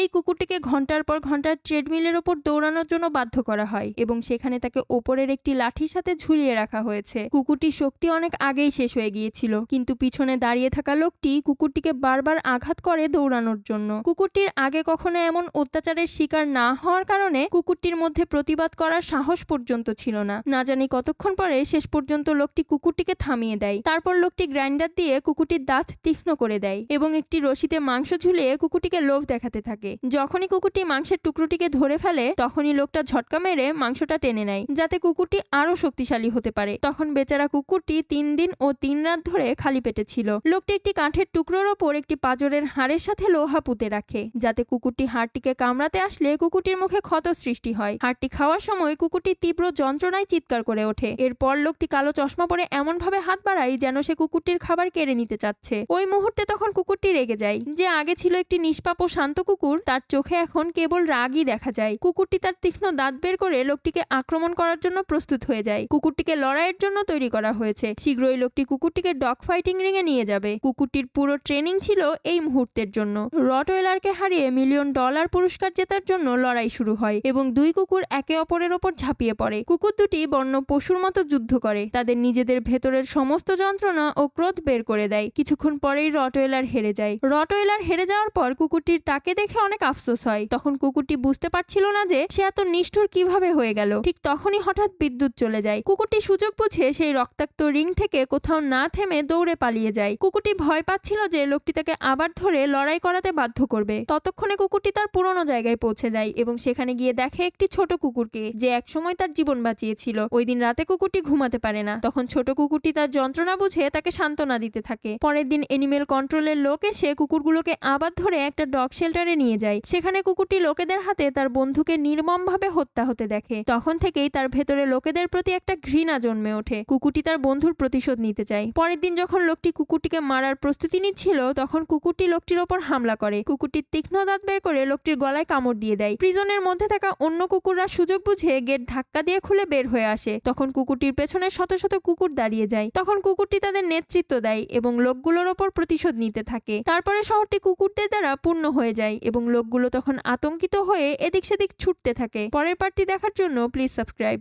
এই কুকুরটিকে ঘণ্টার পর ঘণ্টা ট্রেডমিলের ওপর দৌড়ানোর জন্য বাধ্য করা হয় এবং সেখানে তাকে ওপরের একটি লাঠির সাথে ঝুলিয়ে রাখা হয়েছে। কুকুরটির শক্তি অনেক আগেই শেষ হয়ে গিয়েছিল, কিন্তু পিছনে দাঁড়িয়ে থাকা লোকটি কুকুরটিকে বারবার আঘাত করে দৌড়ানোর জন্য। কুকুরটির আগে কখনো এমন অত্যাচারের শিকার না হওয়ার কারণে কুকুরটির মধ্যে প্রতিবাদ করার সাহস পর্যন্ত ছিল না। না জানি কতক্ষণ পরে শেষ পর্যন্ত লোকটি কুকুরটিকে থামিয়ে দেয়। তারপর লোকটি গ্রাইন্ডার দিয়ে কুকুরটির দাঁত তীক্ষ্ণ করে দেয় এবং একটি রশিতে মাংস ঝুলিয়ে কুকুরটিকে লোভ দেখাতে থাকে। যখনই কুকুরটি মাংসের টুকরোটিকে ধরে ফেলে, তখনই লোকটা ঝটকা মেরে মাংসটা টেনে নেয়, যাতে কুকুরটি আরও শক্তিশালী হতে পারে। তখন বেচারা কুকুরটি তিন দিন ও তিন রাত ধরে খালি পেটে ছিল। লোকটি একটি কাঠের টুকরোর ওপর একটি পাজরের হাড়ের সাথে লোহা পুঁতে রাখে, যাতে কুকুরটি হাড়টিকে কামড়াতে আসলে কুকুরটির মুখে ক্ষত সৃষ্টি হয়। হাড়টি খাওয়ার সময় কুকুরটি তীব্র যন্ত্রণায় চিৎকার করে ওঠে। এরপর লোকটি কালো চশমা পরে এমন ভাবে হাত বাড়ায় যেন সে কুকুরটির খাবার কেড়ে নিতে চাচ্ছে। ওই মুহূর্তে তখন কুকুরটি রেগে যায়। যে আগে ছিল একটি নিষ্পাপ ও শান্ত কুকুর তার চোখে এখন কেবল রাগই দেখা যায়। কুকুরটি তার তীক্ষ্ণ দাঁত বের করে লোকটিকে আক্রমণ করার জন্য প্রস্তুত হয়ে যায়। কুকুরটিকে লড়াইয়ের জন্য তৈরি করা হয়েছে। শীঘ্রই লোকটি কুকুরটিকে ডগ ফাইটিং রিংয়ে নিয়ে যাবে। কুকুরটির পুরো ট্রেনিং ছিল এই মুহূর্তের জন্য। রটওয়েলারকে হারিয়ে মিলিয়ন ডলার পুরস্কার জেতার জন্য লড়াই শুরু হয় এবং দুই কুকুর একে অপরের ওপর ঝাঁপিয়ে পড়ে। কুকুর দুটি বন্য পশুর মতো যুদ্ধ করে। তাদের নিজেদের ভেতরের সমস্ত যন্ত্রণা ও ক্রোধ বের করে দেয়। কিছুক্ষণ পরেই রটওয়েলার হেরে যায়। রটওয়েলার হেরে যাওয়ার পর কুকুরটির তাকে দেখে অনেক আফসোস হয়। তখন কুকুরটি বুঝতে পারছিল না যে সে এত নিষ্ঠুর কীভাবে হয়ে গেল। ঠিক তখনই হঠাৎ বিদ্যুৎ চলে যায়। কুকুরটি সুযোগ বুঝে সেই রক্তাক্ত রিং থেকে কোথাও না থেমে দৌড়ে পালিয়ে যায়। কুকুরটি ভয় পাচ্ছিল যে লোকটি তাকে আবার ধরে লড়াই করাতে বাধ্য করবে। ততক্ষণে কুকুরটি তার পুরনো জায়গায় পৌঁছে যায় এবং সেখানে গিয়ে দেখে একটি ছোট কুকুরকে যে একসময় তার জীবন বাঁচিয়েছিল। ওই দিন রাতে কুকুরটি ঘুমাতে পারে না। তখন ছোট কুকুরটি তার যন্ত্রণা বুঝে তাকে সান্ত্বনা দিতে থাকে। পরের দিন এনিমেল কন্ট্রোলের লোক এসে কুকুরগুলোকে আবার ধরে একটা ডগ শেল্টারে নিয়ে যায়। সেখানে কুকুরটি লোকেদের হাতে তার বন্ধুকে নির্মমভাবে হত্যা হতে দেখে। তখন থেকেই তার ভেতরে লোকেদের প্রতি একটা ঘৃণা জন্মে ওঠে। কুকুরটি তার বন্ধুর প্রতিশোধ নিতে চায়। পরের দিন যখন লোকটি কুকুরটিকে মারার প্রস্তুতি নিচ্ছিল, তখন কুকুরটি লোকটির ওপর হামলা করে। কুকুরটির তীক্ষ্ণ দাঁত বের করে লোকটির গলায় কামড় দিয়ে দেয়। প্রিজনের মধ্যে থাকা অন্য কুকুররা সুযোগ বুঝে গেট ধাক্কা দিয়ে খুলে বের হয়ে আসে। তখন কুকুরটির পেছনে শত শত কুকুর দাঁড়িয়ে যায়। তখন কুকুরটি তাদের নেতৃত্ব দেয় এবং লোকগুলোর ওপর প্রতিশোধ নিতে থাকে। তারপরে শহরটি কুকুরদের দ্বারা পূর্ণ হয়ে যায় এবং লোকগুলো তখন আতঙ্কিত হয়ে এদিক সেদিক ছুটতে থাকে। পরের পার্টটি দেখার জন্য প্লিজ সাবস্ক্রাইব